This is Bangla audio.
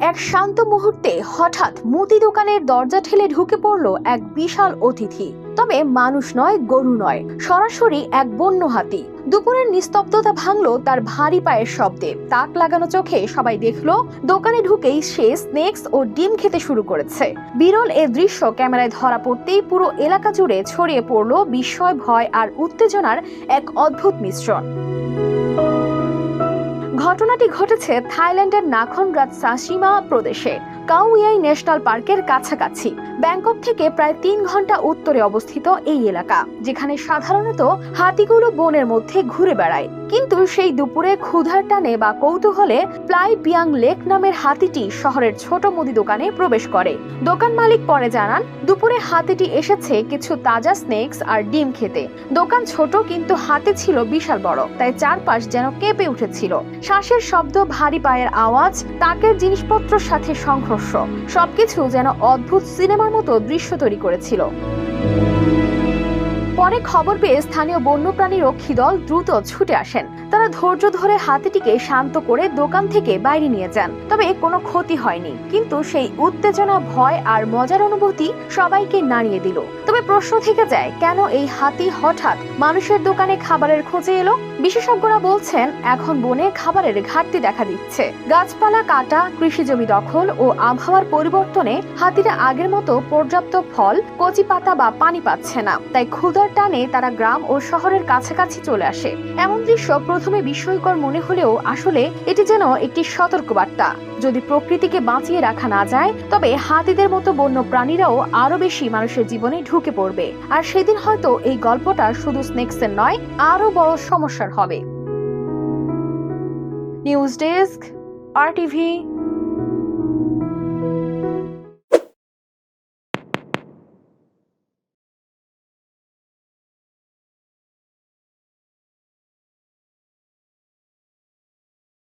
এক শান্ত মুহূর্তে হঠাৎ মুদি দোকানের দরজা ঠেলে ঢুকে পড়ল এক বিশাল অতিথি। তবে মানুষ নয়, গরু নয়, সরাসরি এক বন্য হাতি। দুপুরের নিস্তব্ধতা ভাঙলো তার ভারী পায়ের শব্দে। তাক লাগানো চোখে সবাই দেখল, দোকানে ঢুকেই সে স্নেক্স ও ডিম খেতে শুরু করেছে। বিরল এ দৃশ্য ক্যামেরায় ধরা পড়তেই পুরো এলাকা জুড়ে ছড়িয়ে পড়ল বিস্ময়, ভয় আর উত্তেজনার এক অদ্ভুত মিশ্রণ। ঘটনাটি ঘটেছে থাইল্যান্ডের নাখন রাজ সাসিমা প্রদেশে কাউইয়াই ন্যাশনাল পার্কের কাছাকাছি। ব্যাংকক থেকে প্রায় তিন ঘণ্টা উত্তরে অবস্থিত এই এলাকা, যেখানে সাধারণত হাতিগুলো বনের মধ্যে ঘুরে বেড়ায়। কিন্তু সেই দুপুরে ক্ষুধার টানে বা কৌতূহলে প্লাই পিয়াং লেক নামের হাতিটি শহরের ছোট মুদি দোকানে প্রবেশ করে। দোকান মালিক পরে জানান, দুপুরে হাতিটি এসেছে কিছু তাজা স্নেক্স আর ডিম খেতে। দোকান ছোট কিন্তু হাতে ছিল বিশাল বড়, তাই চারপাশ যেন কেঁপে উঠেছিল। শ্বাসের শব্দ, ভারী পায়ের আওয়াজ, তাকের জিনিসপত্রের সাথে সংঘর্ষ, সবকিছু যেন অদ্ভুত সিনেমার মতো দৃশ্য তৈরি করেছিল। পরে খবর পেয়ে স্থানীয় বন্যপ্রাণী রক্ষী দল দ্রুত ছুটে আসেন। তারা ধৈর্য ধরে হাতিটিকে শান্ত করে দোকান থেকে বাইরে নিয়ে যান। তবে কোনো ক্ষতি হয়নি। কিন্তু সেই উত্তেজনা, ভয় আর মজার অনুভূতি সবাইকে নাড়িয়ে দিল। তবে প্রশ্ন থেকে যায়, কেন এই হাতি হঠাৎ মানুষের দোকানে খাবারের খোঁজে এলো? বিশেষজ্ঞরা বলছেন, এখন বনে খাবারের ঘাটতি দেখা দিচ্ছে। গাছপালা কাটা, কৃষি জমি দখল ও আবহাওয়ার পরিবর্তনে হাতিরা আগের মতো পর্যাপ্ত ফল, কচি পাতা বা পানি পাচ্ছে না। তাই ক্ষুধার টানে তারা গ্রাম ও শহরের কাছাকাছি চলে আসে। এমন দৃশ্য প্রথমে বিস্ময়কর মনে হলেও আসলে এটি যেন একটি সতর্কবার্তা। যদি প্রকৃতিকে বাঁচিয়ে রাখা না যায়, তবে হাতিদের মতো বন্য প্রাণীরাও আরও বেশি মানুষের জীবনে ঢুকে পড়বে। আর সেদিন হয়তো এই গল্পটা শুধু স্নেক্সের নয় আরও বড় সমস্যার হবে। News desk, R TV.